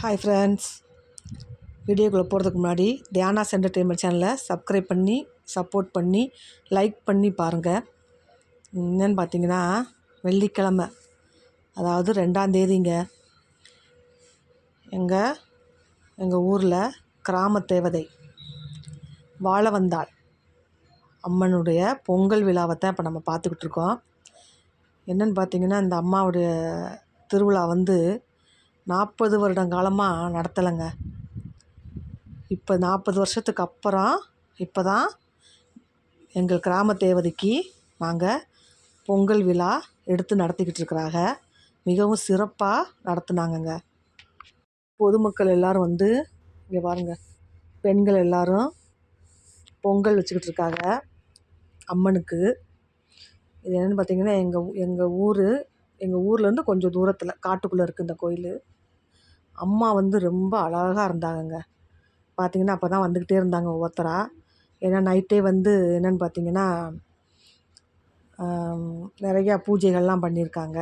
Hi friends வீடியோக்குள்ளே போகிறதுக்கு முன்னாடி தியானாஸ் என்டர்டெயின்மெண்ட் சேனலை சப்ஸ்கிரைப் பண்ணி சப்போர்ட் பண்ணி லைக் பண்ணி பாருங்கள் என்னென்னு பார்த்தீங்கன்னா வெள்ளிக்கிழமை அதாவது ரெண்டாம் தேதிங்க. எங்கள் எங்கள் ஊரில் கிராம தேவதை. வாழ வந்தாள். அம்மனுடைய பொங்கல் விழாவை தான் இப்போ நம்ம பார்த்துக்கிட்டு இருக்கோம். என்னென்னு பார்த்தீங்கன்னா இந்த அம்மாவுடைய திருவிழா வந்து நாற்பது வருடங்காலமாக நடத்தலைங்க. இப்போ நாற்பது வருஷத்துக்கு அப்புறம் இப்போ தான் எங்கள் கிராம தேவதைக்கு நாங்கள் பொங்கல் விழா எடுத்து நடத்திக்கிட்டு இருக்கிறாங்க. மிகவும் சிறப்பாக நடத்துனாங்கங்க. பொதுமக்கள் எல்லோரும் வந்து இங்கே பாருங்கள் பெண்கள் எல்லோரும் பொங்கல் வச்சுக்கிட்டு இருக்காங்க அம்மனுக்கு. இது என்னென்னு பார்த்தீங்கன்னா எங்கள் எங்கள் ஊர் எங்கள் ஊர்லேருந்து கொஞ்சம் தூரத்தில் காட்டுக்குள்ளே இருக்குது இந்த கோயில். அம்மா வந்து ரொம்ப அழகாக இருந்தாங்கங்க. பார்த்திங்கன்னா அப்போ தான் வந்துக்கிட்டே இருந்தாங்க ஒவ்வொருத்தராக ஏன்னா நைட்டே வந்து என்னென்னு பார்த்தீங்கன்னா நிறையா பூஜைகள்லாம் பண்ணியிருக்காங்க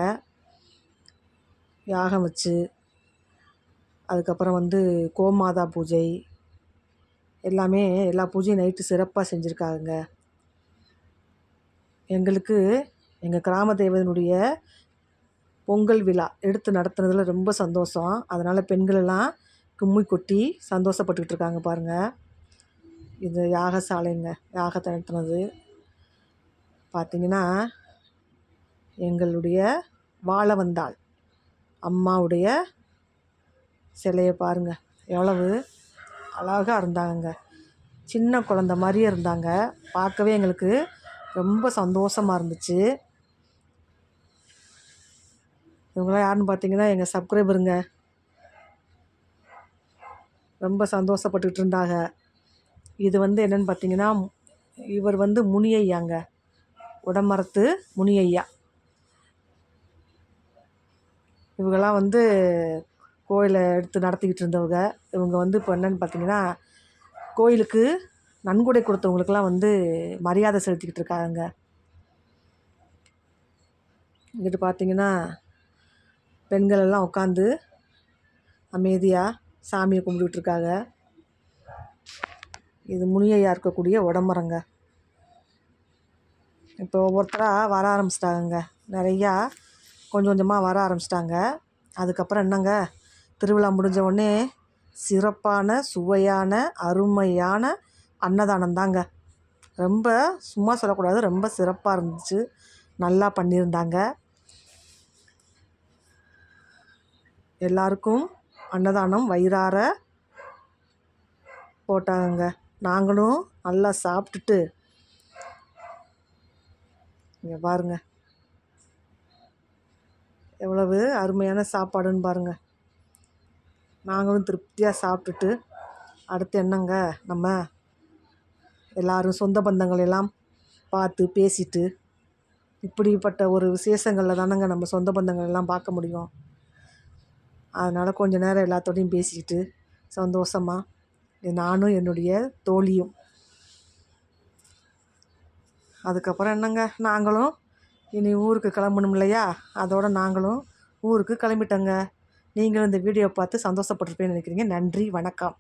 யாகம் வச்சு அதுக்கப்புறம் வந்து கோமாதா பூஜை. எல்லாமே எல்லா பூஜையும் நைட்டு சிறப்பாக செஞ்சுருக்காங்க. எங்களுக்கு எங்கள் கிராம தேவதனுடைய பொங்கல் விழா எடுத்து நடத்துனதில் ரொம்ப சந்தோஷம். அதனால் பெண்களெல்லாம் கும்மி கொட்டி சந்தோஷப்பட்டுக்கிட்டு இருக்காங்க பாருங்கள் இது யாகசாலைங்க யாகத்தை நடத்துனது. பார்த்திங்கன்னா எங்களுடைய வாழ வந்தாள் அம்மாவுடைய சிலையை பாருங்கள் எவ்வளவு அழகாக இருந்தாங்க சின்ன குழந்த மாதிரியே இருந்தாங்க. பார்க்கவே எங்களுக்கு ரொம்ப சந்தோஷமாக இருந்துச்சு. இவங்களாம் யாருன்னு பார்த்தீங்கன்னா எங்கள் சப்ஸ்கிரைபருங்க. ரொம்ப சந்தோஷப்பட்டுக்கிட்டு இருந்தாங்க. இது வந்து என்னென்னு பார்த்தீங்கன்னா இவர் வந்து முனியையாங்க. உடமரத்து முனியையா. இவங்கெல்லாம் வந்து கோயிலை எடுத்து நடத்திக்கிட்டு இருந்தவங்க இவங்க வந்து இப்போ என்னென்னு பார்த்தீங்கன்னா கோயிலுக்கு நன்கொடை கொடுத்தவங்களுக்கெல்லாம் வந்து மரியாதை செலுத்திக்கிட்டு இருக்காங்க. இங்கிட்டு பார்த்தீங்கன்னா பெண்கள் எல்லாம் உட்காந்து அமைதியாக சாமியை கும்பிட்டுட்ருக்காங்க இது முனியையாக இருக்கக்கூடிய உடம்புறங்க இப்போ ஒவ்வொருத்தராக வர ஆரம்பிச்சிட்டாங்க நிறையா கொஞ்சம் கொஞ்சமாக வர ஆரம்பிச்சிட்டாங்க. அதுக்கப்புறம் என்னங்க? திருவிழா முடிஞ்ச உடனே சிறப்பான சுவையான அருமையான அன்னதானம் தாங்க. ரொம்ப சும்மா சொல்லக்கூடாது ரொம்ப சிறப்பாக இருந்துச்சு. நல்லா பண்ணியிருந்தாங்க. எல்லாருக்கும் அன்னதானம் வயிறார போட்டாங்க நாங்களும் நல்லா சாப்பிட்டுட்டு இங்கே பாருங்கள் எவ்வளவு அருமையான சாப்பாடுன்னு பாருங்கள் நாங்களும் திருப்தியாக சாப்பிட்டுட்டு அடுத்து என்னங்க? நம்ம எல்லோரும் சொந்த பந்தங்கள் எல்லாம் பார்த்து பேசிட்டு இப்படிப்பட்ட ஒரு விசேஷங்களில் தானங்க நம்ம சொந்த பந்தங்கள் எல்லாம் பார்க்க முடியும். அதனால் கொஞ்ச நேரம் எல்லாத்தோடையும் பேசிக்கிட்டு சந்தோஷமாக நானும் என்னுடைய தோழியும். அதுக்கப்புறம் என்னங்க? நாங்களும் இனி ஊருக்கு கிளம்பணும் இல்லையா அதோடு நாங்களும் ஊருக்கு கிளம்பிட்டோங்க. நீங்களும் இந்த வீடியோ பார்த்து சந்தோஷப்பட்டிருப்பேன்னு நினைக்கிறீங்க. நன்றி வணக்கம்.